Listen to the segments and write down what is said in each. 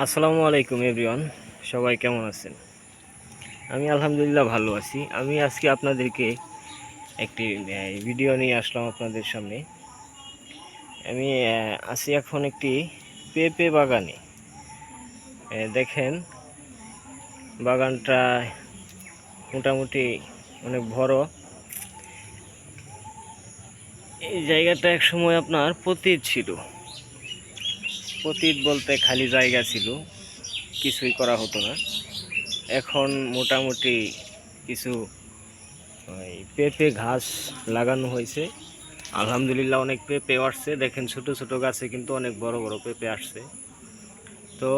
আসসালামু আলাইকুম এভরিওয়ান সবাই কেমন আছেন? আমি আলহামদুলিল্লাহ ভালো আছি। আমি আজকে আপনাদেরকে একটি ভিডিও নিয়ে আসলাম আপনাদের সামনে। আমি আছি এখন একটি পেঁপে বাগানে। দেখেন, বাগানটা মোটামুটি অনেক বড়। এই জায়গাটা এক সময় আপনার পতিত ছিল। পতিত বলতে খালি জায়গা ছিল, কিছুই করা হতো না। এখন মোটামুটি কিছু পেঁপে ঘাস লাগানো হয়েছে। আলহামদুলিল্লাহ অনেক পেঁপে আসছে। দেখেন ছোট ছোট গাছে কিন্তু অনেক বড় বড় পেঁপে আসছে। তো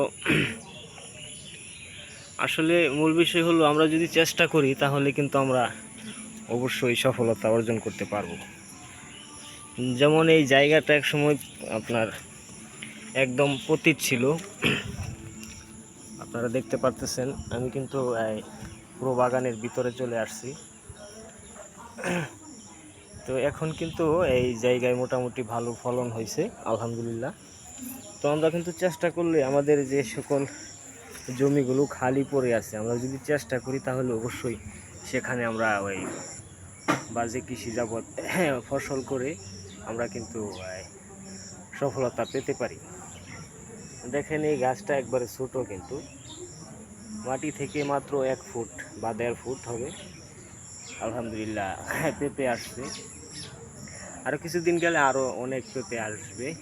আসলে মূল বিষয় হলো, আমরা যদি চেষ্টা করি, তাহলে কিন্তু আমরা অবশ্যই সফলতা অর্জন করতে পারব। যেমন এই জায়গাটা এক সময় আপনার একদম পতিত ছিল। আপনারা দেখতে পারতেছেন, আমি কিন্তু পুরো বাগানের ভিতরে চলে আসছি। তো এখন কিন্তু এই জায়গায় মোটামুটি ভালো ফলন হয়েছে, আলহামদুলিল্লাহ। তো আমরা কিন্তু চেষ্টা করলে আমাদের যে সকল জমিগুলো খালি পড়ে আছে, আমরা যদি চেষ্টা করি তাহলে অবশ্যই সেখানে আমরা ওই বাজে কৃষি যাবৎ ফসল করে আমরা কিন্তু সফলতা পেতে পারি। দেখেন এই গাছটা একবারে ছোটো কিন্তু। মাটি থেকে মাত্র এক ফুট বা দেড় ফুট হবে। আলহামদুলিল্লাহ, পেঁপে আসছে। আরও কিছুদিন গেলে আরও অনেক পেঁপে আসবে।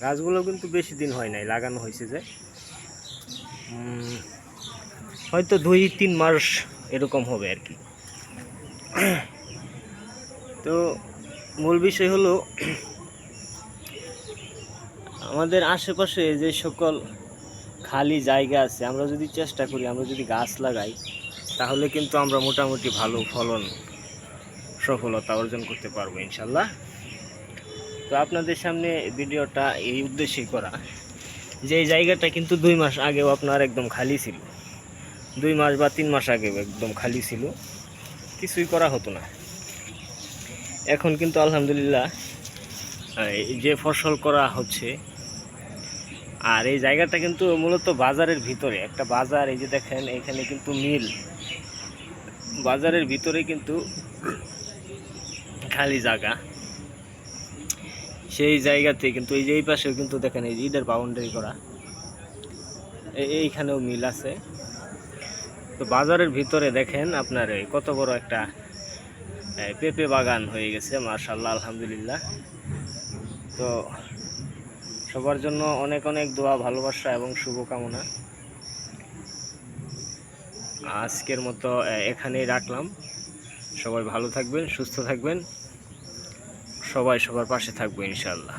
গাছগুলো কিন্তু বেশি দিন হয় নাই, লাগানো হয়েছে যে। হয়তো দুই, তিন মাস এরকম হবে আর কি। তো মূল বিষয় হলো আমাদের আশেপাশে যে সকল খালি জায়গা আছে, আমরা যদি চেষ্টা করি, আমরা যদি গাছ লাগাই, তাহলে কিন্তু আমরা মোটামুটি ভালো ফলন সফলতা অর্জন করতে পারব, ইনশাল্লাহ। তো আপনাদের সামনে ভিডিওটা এই উদ্দেশ্যেই করা। যে জায়গাটা কিন্তু দুই মাস আগেও আপনার একদম খালি ছিল। দুই মাস বা তিন মাস আগেও একদম খালি ছিল। কিছুই করা হতো না। এখন কিন্তু আলহামদুলিল্লাহ যে ফসল করা হচ্ছে আর এই জায়গাটা কিন্তু মূলত বাজারের ভিতরে, একটা বাজার, এই যে দেখেন, এখানে কিন্তু মিল। বাজারের ভিতরে কিন্তু খালি জায়গা। সেই জায়গাতে কিন্তু, এই যে এই পাশেও কিন্তু দেখেন, এই যে ইটের বাউন্ডারি করা। এইখানেও মিল আছে। তো বাজারের ভিতরে দেখেন আপনার, এই কত বড় একটা পেঁপে বাগান হয়ে গেছে মার্শাল্লাহ আলহামদুলিল্লাহ। তো সবার জন্য অনেক অনেক দোয়া, ভালোবাসা এবং শুভকামনা। আজকের মতো এখানেই রাখলাম। সবাই ভালো থাকবেন, সুস্থ থাকবেন। সবাই সবার পাশে থাকব ইনশাল্লাহ